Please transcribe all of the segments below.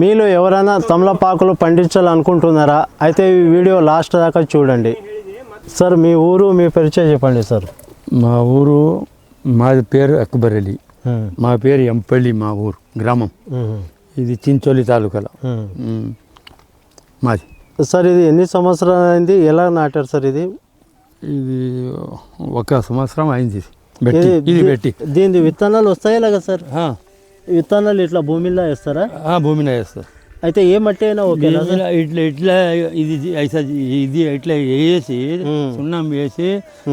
మీలో ఎవరైనా తమలపాకులు పండించాలనుకుంటున్నారా? అయితే ఈ వీడియో లాస్ట్ దాకా చూడండి. సార్ మీ ఊరు మీ పరిచయం చెప్పండి సార్. మా ఊరు మాది పేరు అక్బర్ అలీ మా పేరు ఎంపల్లి మా ఊరు గ్రామం. ఇది చించోలి తాలూకాలో. మాది. సార్ ఇది ఎన్ని సంవత్సరాలు అయింది? ఎలా నాటారు సార్ ఇది? ఇది ఒక సంవత్సరం అయింది. ఇది. బెట్టి దీని విత్తనాలు వస్తాయా లాగా సార్? విత్తనాలు ఇట్లా భూమిలో వేస్తారా? ఆ, భూమిలో వేస్తారు. అయితే ఏ మట్టి అయినా సార్ ఇట్లా ఇట్లా ఇది ఇది ఇట్లా వేసి. సున్నం వేసి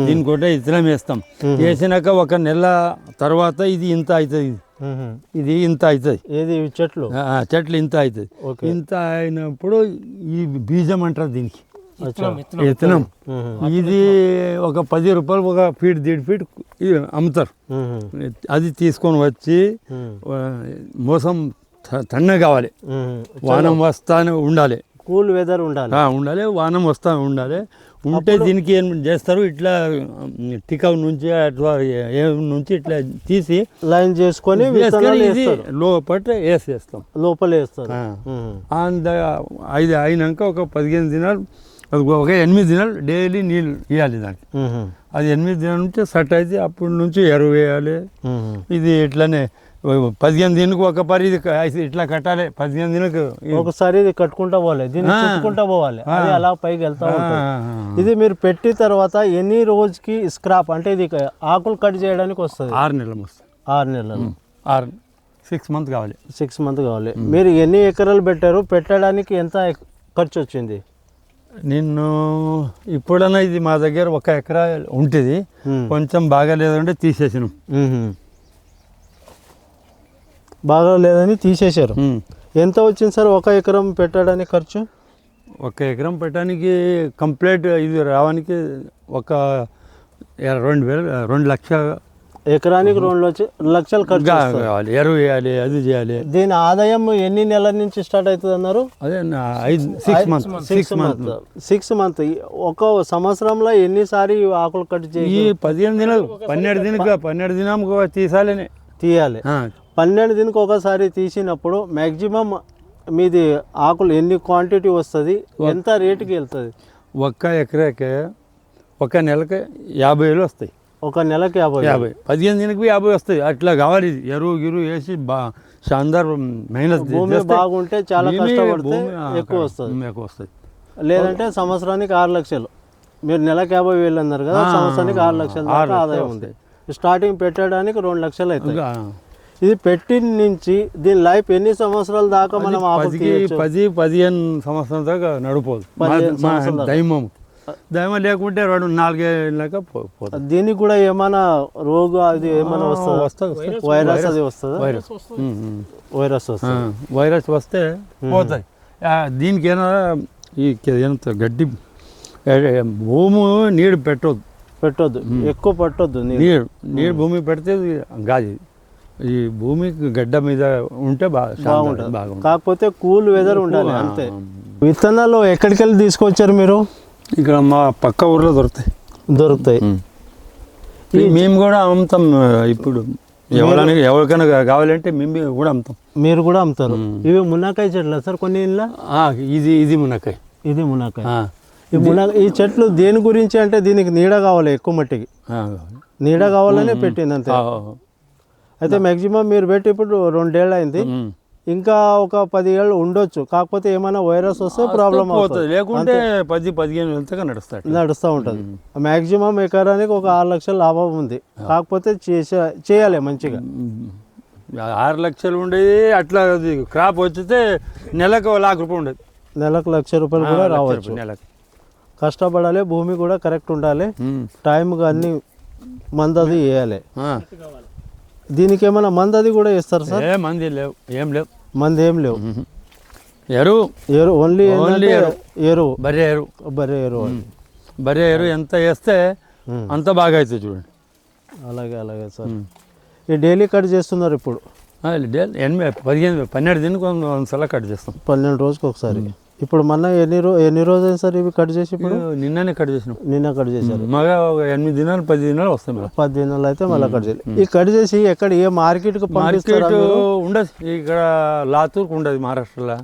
దీని కూడా ఇత్తనం వేస్తాం. వేసినాక ఒక నెల తర్వాత ఇది ఇంత అవుతుంది. ఇది ఇంత అవుతుంది. ఏది చెట్లు? చెట్లు ఇంత అవుతుంది. ఓకే. ఇంత అయినప్పుడు ఈ బీజం అంటారు దీనికి. విత్తనం. ఇది ఒక పది రూపాయలు ఒక ఫీట్ దీడ్ ఫీట్ అమ్ముతారు. మ్మ్. అది తీసుకొని వచ్చి మోసం తన్న కావాలి. వానం వస్తానే ఉండాలి. కూల్ వెదర్ ఉండాలి. ఉండాలి. వానం వస్తా ఉండాలి. ఉంటే దీనికి ఏం చేస్తారు? ఇట్లా టికా నుంచి అట్లా ఏ నుంచి ఇట్లా తీసి లైన్ చేసుకొని లోపల వేసేస్తాం. లోపల వేస్తారు. ఐదు అయినాక ఒక పదిహేను దినాలు ఒక ఎనిమిది దినాలు డైలీ నీళ్ళు ఇవ్వాలి దానికి. అది ఎనిమిది దినాల నుంచి సెట్ అయితే అప్పటి నుంచి ఎరువు వేయాలి. ఇది ఇట్లానే పదిహేను దినకు ఒక పరి ఇది క- ఇట్లా కట్టాలి. పదిహేను దినకు ఒకసారి ఇది కట్టుకుంటా పోవాలి. దీన్ని. చుట్టుకుంటా పోవాలి. అది అలా పైకి వెళ్తా ఉంటుంది. ఇది మీరు పెట్టిన తర్వాత ఎన్ని రోజుకి స్క్రాప్ అంటే ఇది ఆకులు కట్ చేయడానికి వస్తుంది? ఆరు నెలలు వస్తాయి. ఆరు నెలలు. ఆరు సిక్స్ మంత్ కావాలి. సిక్స్ మంత్ కావాలి. మీరు ఎన్ని ఎకరాలు పెట్టారు? పెట్టడానికి ఎంత ఖర్చు వచ్చింది? నిన్ను ఇప్పుడన్నా ఇది మా దగ్గర ఒక ఎకరా ఉంటుంది. కొంచెం బాగా లేదంటే తీసేసినాం. బాగా లేదని తీసేశారు. ఎంత వచ్చింది సార్ ఒక ఎకరం పెట్టడానికి ఖర్చు ఒక ఎకరం పెట్టడానికి కంప్లీట్ ఇది రావడానికి ఒక రెండు వేలు రెండు లక్ష ఎకరానికి రెండు లక్ష- లక్షలు ఖర్చు. కావాలి. ఎరువు వేయాలి అది చేయాలి. దీని ఆదాయం ఎన్ని నెలల నుంచి స్టార్ట్ అవుతుంది అన్నారు? అదే six month six month six month ఒక సంవత్సరంలో ఎన్నిసారి ఆకులు కట్ ఈ చేసి పదిహేను దినాలు పన్నెండు దినకు పన్నెండు దినం తీసాలని. తీయాలి. పన్నెండు దినకు ఒకసారి తీసినప్పుడు మ్యాక్సిమం మీది ఆకులు ఎన్ని క్వాంటిటీ వస్తుంది ఎంత రేటుకి వెళ్తుంది? ఒక్క ఎకరాకి ఒక నెలకి యాభై వేలు వస్తాయి. ఒక నెలకి యాభై యాభై. పదిహేను దినకు యాభై వస్తాయి. అట్లా కావాలి. ఎరువు గిరువు వేసి బా షాందార్ మెహనత్ చేస్తే బాగుంటే చాలా కష్టపడితే ఎక్కువ వస్తుంది. ఎక్కువ వస్తుంది. లేదంటే సంవత్సరానికి ఆరు లక్షలు. మీరు నెలకు యాభై వేలు అన్నారు కదా సంవత్సరానికి ఆరు లక్షల దాకా ఆదాయం ఉంది. స్టార్టింగ్ పెట్టడానికి రెండు లక్షలు అవుతాయి. ఇది పెట్టిన నుంచి దీని లైఫ్ ఎన్ని సంవత్సరాల దాకా మనం తీయొచ్చు పది పదిహేను సంవత్సరాల దాకా నడిపోదు. దైమం దైమం లేకుంటే రెండు నాలుగేళ్ళక పోతుంది దీనికి కూడా ఏమైనా రోగం అది ఏమైనా వస్తుందా? వస్తుంది. వైరస్ అది వస్తుందా? వైరస్. వైరస్ వస్తుంది? వైరస్ వస్తే పోతాయి. దీనికి ఏమైనా ఈ ఎంత గడ్డి భూమి నీరు పెట్టొద్దు. పెట్టొద్దు. ఎక్కువ పట్టొద్దు నీరు. నీరు భూమి పెడితే గాది ఈ భూమికి గడ్డ మీద ఉంటే బాగా బాగుంటుంది. బాగుంటుంది. కాకపోతే కూల్ వెదర్ ఉండాలి అంతే. విత్తనాలు ఎక్కడికి వెళ్ళి తీసుకొచ్చారు మీరు? ఇక్కడ మా పక్క ఊర్లో దొరుకుతాయి. దొరుకుతాయి. మేము. కూడా అమ్ముతాం ఇప్పుడు. ఎవరైనా ఎవరికైనా కావాలంటే మేము కూడా అమ్ముతాం. మీరు కూడా అమ్ముతారు. ఇవి మునక్కాయ చెట్లు సార్ కొన్ని ఇది ఇది మునక్కాయ. ఇది మునక్కాయ. ఆ, ఈ మున ఈ చెట్లు దేని గురించి అంటే దీనికి నీడ కావాలి ఎక్కువ మట్టికి. ఆ, నీడ కావాలనే పెట్టింది అంతే. అయితే మ్యాక్సిమం మీరు పెట్టి ఇప్పుడు రెండేళ్ళు అయింది. ఇంకా ఒక పది ఏళ్ళు ఉండొచ్చు. కాకపోతే ఏమైనా వైరస్ వస్తే ప్రాబ్లం అవుతుంది. లేకుంటే పది పదిహేను వెళ్తే నడుస్తాడు నడుస్తూ ఉంటుంది. మ్యాక్సిమం ఎకరానికి ఒక ఆరు లక్షల లాభం ఉంది. కాకపోతే చేసే చేయాలి మంచిగా. ఆరు లక్షలు ఉండేది అట్లా క్రాప్ వచ్చితే నెలకు లాఖ రూపాయలు ఉండేది. నెలకు లక్ష రూపాయలు కూడా రావచ్చు. నెలకు. కష్టపడాలి భూమి కూడా కరెక్ట్ ఉండాలి. టైంకి అన్ని మందది వేయాలి. దీనికి ఏమైనా మందది కూడా ఇస్తారు సార్? ఏ మంది లేవు. ఏం లేవు. మంది ఏం లేవు. ఎరువు ఎరు. ఓన్లీ Only ఎరువు. ఎరువు బరే ఎరువు బరే ఎరువు బరే ఎరువు ఎంత వేస్తే. అంత బాగా అవుతుంది చూడండి అలాగే అలాగే సార్. ఈ డైలీ కట్ చేస్తున్నారు ఇప్పుడు. ఆ, డే- ఎనిమిది పదిహేను పన్నెండు దినకు సార్లు కట్ చేస్తాం. పన్నెండు రోజుకి ఒకసారి ఇప్పుడు మొన్న ఎన్ని రో ఎన్ని రోజులు సార్ ఇవి కట్ చేసి ఇప్పుడు? నిన్ననే కట్ చేసినాం. నిన్న కట్ చేశారు. మగ ఎనిమిది దినాలు పది దినాలు వస్తాయి మేడం పది దినాలు అయితే మళ్ళీ కట్ చేయాలి. ఈ కట్ చేసి ఎక్కడ ఏ మార్కెట్కి మార్కెట్ మీరు? ఉండదు. ఇక్కడ లాతూర్కు ఉండదు మహారాష్ట్రలో.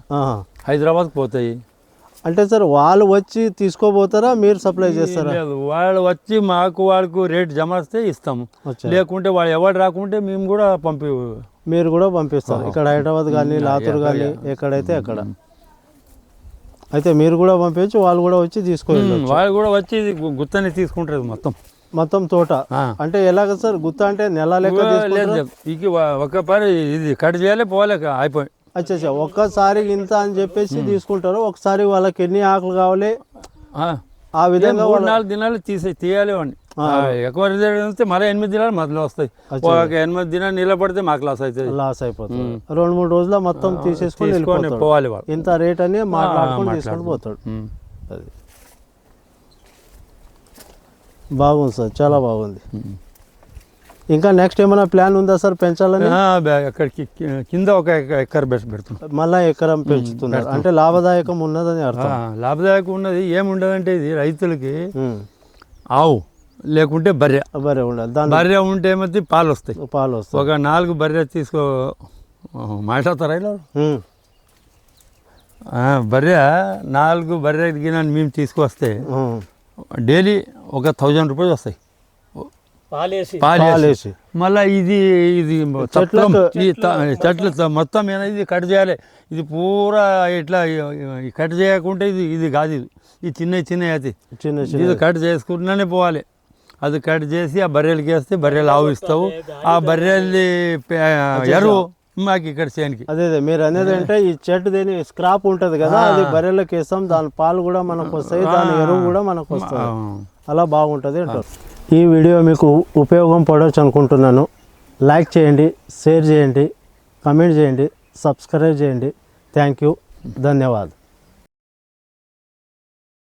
హైదరాబాద్కి పోతాయి. అంటే సార్ వాళ్ళు వచ్చి తీసుకోపోతారా మీరు సప్లై చేస్తారా? వాళ్ళు వచ్చి మాకు వాళ్ళకు రేట్ జమ వస్తే ఇస్తాము. లేకుంటే వాళ్ళు ఎవరు రాకుంటే మేము కూడా పంపి మీరు కూడా పంపిస్తారు ఇక్కడ హైదరాబాద్ కానీ లాతూర్ కానీ ఎక్కడైతే అక్కడ. అయితే మీరు కూడా పంపించి వాళ్ళు కూడా వచ్చి తీసుకోవాలి వాళ్ళు కూడా వచ్చి గుత్తని తీసుకుంటారు మొత్తం. మొత్తం తోట. అంటే ఎలాగ సార్? గుత్త అంటే నెల లెక్క. ఇక ఒక పని ఇది కట్ చేయాలి పోవాలి అయిపోయి. అచ్చా ఒక్కసారి ఇంత అని చెప్పేసి తీసుకుంటారు. ఒకసారి వాళ్ళకి ఎన్ని ఆకులు కావాలి? ఆ. విధంగా నాలుగు దినాలు తీసే తీయాలి వాడిని. ఎక్కువ రిజల్ట్ మళ్ళీ ఎనిమిది దినాలు మొదలు వస్తాయి. ఒక ఎనిమిది దినాలు నిలబడితే మాకు లాస్ అవుతుంది. లాస్ అయిపోతుంది. రెండు మూడు రోజుల మొత్తం తీసేసుకొని పోవాలి ఇంత రేట్ అని మాట్లాడుకొని. తీసుకొని పోతాడు. అది. బాగుంది సార్ చాలా బాగుంది. ఇంకా నెక్స్ట్ ఏమైనా ప్లాన్ ఉందా సార్ పెంచాలని? అక్కడికి కింద ఒక ఎక- ఎకర్ బెస్ట్ పెడుతున్నాం. మళ్ళా ఎకరం పెంచుతున్నారు. అంటే లాభదాయకం ఉన్నదని అర్థం. లాభదాయకం ఉన్నది. ఏముండదంటే ఇది రైతులకి. ఆవు. లేకుంటే బర్రె. బరే ఉండాలి. దాని బర్రె ఉంటే ఏమైతే పాలు వస్తాయి పాలు వస్తాయి ఒక నాలుగు బర్రె తీసుకో. మాట్లాడతారా ఇలా? బర్రె నాలుగు బర్రె గిన మేము తీసుకొస్తే. డైలీ ఒక థౌజండ్ రూపీస్ వస్తాయి. పాలేసి. పాలు పాలేసి. మళ్ళీ ఇది ఇది చెట్లు మొత్తం ఇది కట్ చేయాలి. ఇది పూరా ఇట్లా కట్ చేయకుంటే ఇది ఇది కాదు ఇది. ఇది చిన్న చిన్న అది చిన్న చిన్న ఇది కట్ చేసుకుంటూనే పోవాలి. అది కట్ చేసి ఆ బర్రెలకి వేస్తే బర్రెలు ఆవు ఇస్తావు. ఆ బర్రెల్ని ఎరువు మాకు ఇక్కడ చేయనికి అదే అదే మీరు అనేది అంటే ఈ చెట్టు దేని స్క్రాప్ ఉంటది కదా అది బర్రెలకు వేస్తాం దాని పాలు కూడా మనకు వస్తాయి దాని ఎరువు కూడా మనకు వస్తుంది. అలా బాగుంటుంది అంటారు. ఈ వీడియో మీకు ఉపయోగం పడవచ్చు అనుకుంటున్నాను. లైక్ చేయండి షేర్ చేయండి కమెంట్ చేయండి సబ్స్క్రైబ్ చేయండి. థ్యాంక్ యూ ధన్యవాదాలు.